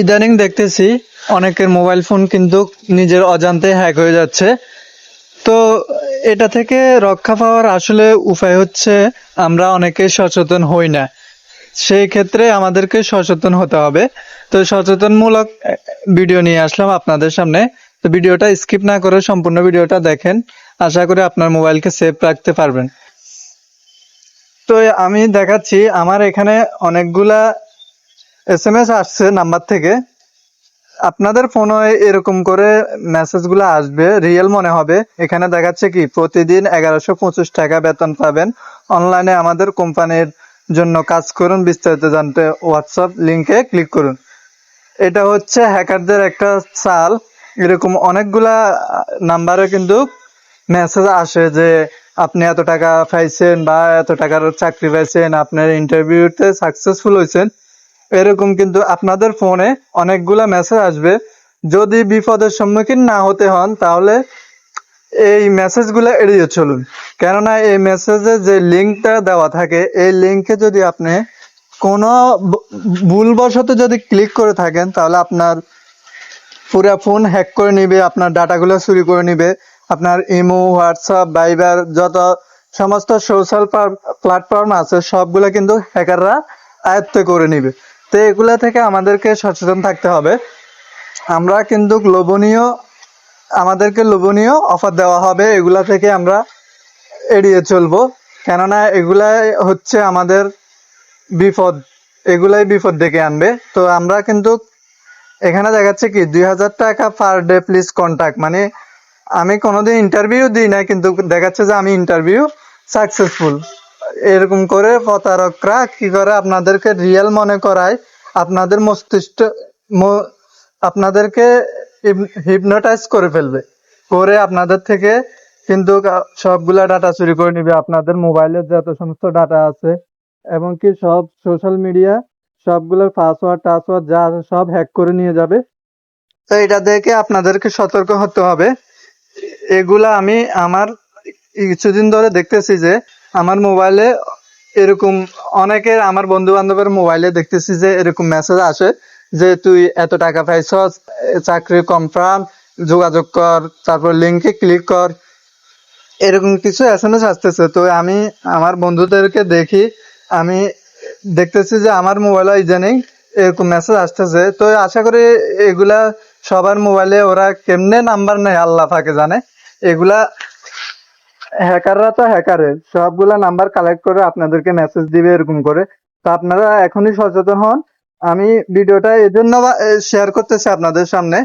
ইদানিং দেখতেছি অনেকের মোবাইল ফোন কিন্তু নিজের অজান্তে হ্যাক হয়ে যাচ্ছে। তো এটা থেকে রক্ষা পাওয়ার আসলে উপায় হচ্ছে আমরা অনেকে সচেতন হই না। সেই ক্ষেত্রে আমাদেরকে সচেতন হতে হবে। তো সচেতনমূলক ভিডিও নিয়ে আসলাম আপনাদের সামনে। তো ভিডিওটা স্কিপ না করে সম্পূর্ণ ভিডিওটা দেখেন। আশা করি আপনার মোবাইলকে সেভ রাখতে পারবেন। তো আমি দেখাচ্ছি, আমার এখানে অনেকগুলা এস এম এস আসছে নাম্বার থেকে। আপনাদের ফোনে এরকম করে মেসেজগুলো আসবে রিয়েল মনে হবে। এখানে দেখাচ্ছে কি, প্রতিদিন এগারোশো পঁচিশ টাকা বেতন পাবেন। অনলাইনে আমাদের কোম্পানির জন্য কাজ করুন, বিস্তারিত জানতে হোয়াটসঅ্যাপ লিঙ্কে ক্লিক করুন। এটা হচ্ছে হ্যাকারদের একটা চাল এরকম অনেকগুলা নাম্বারে কিন্তু মেসেজ আসে যে, আপনি এত টাকা পাইছেন বা এত টাকার চাকরি পাইছেন, আপনার ইন্টারভিউতে সাকসেসফুল হয়েছেন এরকম কিন্তু আপনাদের ফোনে অনেকগুলা মেসেজ আসবে। যদি বিপদের সম্মুখীন না হতে হন, তাহলে এই মেসেজগুলো এড়িয়ে চলুন। কেননা এই মেসেজে যে লিঙ্কটা দেওয়া থাকে, এই লিঙ্কে যদি আপনি কোনো ভুলবশত যদি ক্লিক করে থাকেন, তাহলে আপনার পুরো ফোন হ্যাক করে নিবে, আপনার ডাটাগুলো চুরি করে নিবে, আপনার ইমো, হোয়াটসঅ্যাপ, ভাইবার যত সমস্ত সোশ্যাল প্ল্যাটফর্ম আছে, সবগুলো কিন্তু হ্যাকাররা আয়ত্ত করে নিবে। তো এগুলা থেকে আমাদেরকে সচেতন থাকতে হবে। আমরা কিন্তু লোভনীয়, আমাদেরকে লোভনীয় অফার দেওয়া হবে, এগুলা থেকে আমরা এড়িয়ে চলবো। কেননা এগুলাই হচ্ছে আমাদের বিপদ, এগুলাই বিপদ ডেকে আনবে। তো আমরা কিন্তু এখানে দেখাচ্ছে কি, দুই হাজার টাকা পার ডে প্লিজ কন্ট্যাক্ট মানে আমি কোনোদিন ইন্টারভিউ দিই না কিন্তু দেখাচ্ছে যে আমি ইন্টারভিউ সাকসেসফুল এরকম করে প্রতারকরা কি করে আপনাদেরকে রিয়েল মনে করায়? আপনাদের মস্তিষ্ক আপনাদেরকে হিপনোটাইজ করে ফেলবে। করে আপনাদের থেকে কিন্তু সবগুলা ডাটা চুরি করে নিবে। আপনাদের মোবাইলের যত সমস্ত ডাটা আছে, এবং কি সব সোশ্যাল মিডিয়া সবগুলোর পাসওয়ার্ড টাসওয়ার্ড যা আছে সব হ্যাক করে নিয়ে যাবে। তো এটা দেখে আপনাদেরকে সতর্ক হতে হবে। এগুলা আমি আমার কিছুদিন ধরে দেখতেছি যে আমার মোবাইলে এরকম অনেকের, আমার বন্ধু বান্ধবের মোবাইলে দেখতেছি যে এরকম মেসেজ আসে যে, তুই এত টাকা পাইছস, চাকরি কনফার্ম যোগাযোগ কর, তারপর লিঙ্কে ক্লিক কর। এরকম কিছু এস এম এস আসতেছে। তো আমি আমার বন্ধুদেরকে দেখি, আমি দেখতেছি যে আমার মোবাইলে ইদানিং এরকম মেসেজ আসতেছে। তো আশা করি এগুলা সবার মোবাইলে ওরা কেমনে নাম্বার নেয়, আল্লাহ ফাঁকে জানে। এগুলা হ্যাকাররা তো হ্যাকারে সবগুলা নাম্বার কালেক্ট করে আপনাদেরকে মেসেজ দিবে এরকম করে। তো আপনারা এখনই সচেতন হন। আমি ভিডিওটা এজন্য জন্য শেয়ার করতেছি আপনাদের সামনে।